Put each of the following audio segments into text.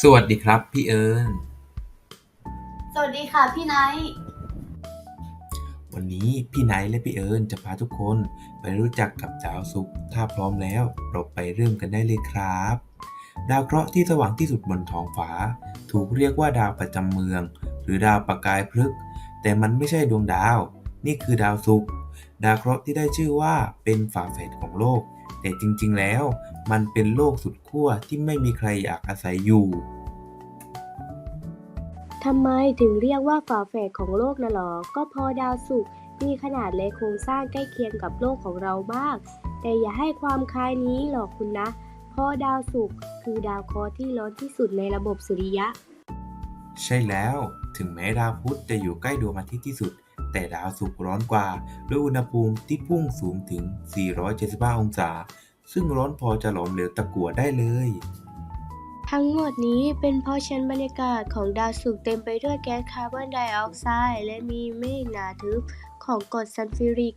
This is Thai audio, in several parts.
สวัสดีครับ พี่เอิญสวัสดีค่ะพี่ไนท์วันนี้พี่ไนท์และพี่เอิญจะพาทุกคนไปรู้จักกับดาวศุกร์ถ้าพร้อมแล้ว เราไปเริ่มกันได้เลยครับ ดาวเคราะห์ที่สว่างที่สุดบนท้องฟ้า ถูกเรียกว่าดาวประจำเมือง หรือดาวประกายพฤกษ์แต่มันไม่ใช่ดวงดาว นี่คือดาวศุกร์ดาวเคราะห์ที่ได้ชื่อว่าเป็นฝาแฝดของโลก แต่จริงๆแล้วมันเป็นโลกสุดขั้วที่ไม่มีใครอยากอาศัยอยู่ทำไมถึงเรียกว่าฝาแฝดของโลกนะหรอ ก็เพอดาวศุกร์มีขนาดและโครงสร้างใกล้เคียงกับโลกของเรามาก แต่อย่าให้ความคล้ายนี้หรอกคุณนะ เพราะดาวศุกร์คือดาวเคราะห์ที่ร้อนที่สุดในระบบสุริยะ ใช่แล้ว ถึงแม้ดาวพุธจะอยู่ใกล้ดวงอาทิตย์ที่สุด แต่ดาวศุกร์ร้อนกว่า ด้วยอุณหภูมิที่พุ่งสูงถึง 475 องศา ซึ่งร้อนพอจะหลอมเหลวตะกั่วได้เลย ทั้งหมดนี้เป็นเพราะชั้นบรรยากาศของดาวศุกร์เต็มไปด้วยแก๊สคาร์บอนไดออกไซด์และมีเมฆหนาทึบของกรดซัลฟิริก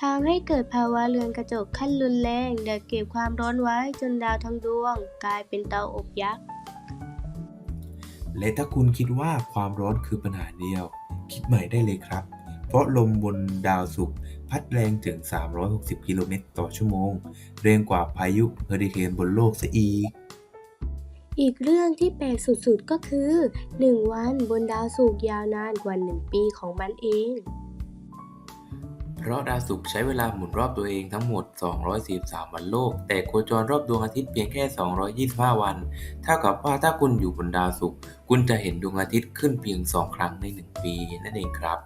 ทำให้เกิดภาวะเรือนกระจกขั้นรุนแรงและเก็บความร้อนไว้จนดาวทั้งดวง กลายเป็นเตาอบยักษ์ และถ้าคุณคิดว่าความร้อนคือปัญหาเดียว คิดใหม่ได้เลยครับ เพราะลมบนดาวศุกร์พัดแรงถึง 360 กิโลเมตรต่อชั่วโมง แรงกว่าพายุเฮอริเคนบนโลกซะอีก อีกเรื่องที่แปลกสุดๆก็คือ 1 วันบนดาวศุกร์ยาวนานกว่า 1 ปีของมันเอง เพราะดาวศุกร์ใช้เวลาหมุนรอบตัวเองทั้งหมด 243 วันโลก แต่โคจรรอบดวงอาทิตย์เพียงแค่ 225 วัน เท่ากับว่าถ้าคุณอยู่บนดาวศุกร์คุณจะเห็นดวงอาทิตย์ขึ้นเพียง 2 ครั้งใน 1 ปีนั่นเองครับ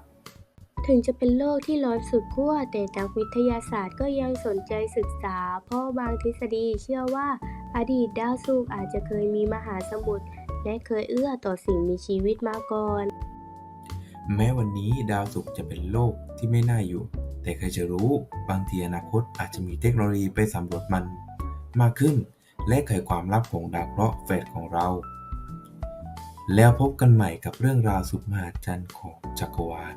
ถึงจะเป็นโลกที่ร้อนสุดขั้วแต่นักวิทยาศาสตร์ก็ยังสนใจศึกษา เพราะบางทฤษฎีเชื่อว่าอดีตดาวศุกร์อาจจะเคยมีมหาสมุทรและเคยเอื้อต่อสิ่งมีชีวิตมาก่อน แม้วันนี้ดาวศุกร์จะเป็นโลกที่ไม่น่าอยู่ แต่ใครจะรู้บางทีอนาคตอาจจะมีเทคโนโลยีไปสำรวจมัน มากขึ้น และไขความลับของดาวเคราะห์แฝดของเรา แล้วพบกันใหม่กับเรื่องราวสุดมหัศจรรย์ของจักรวาล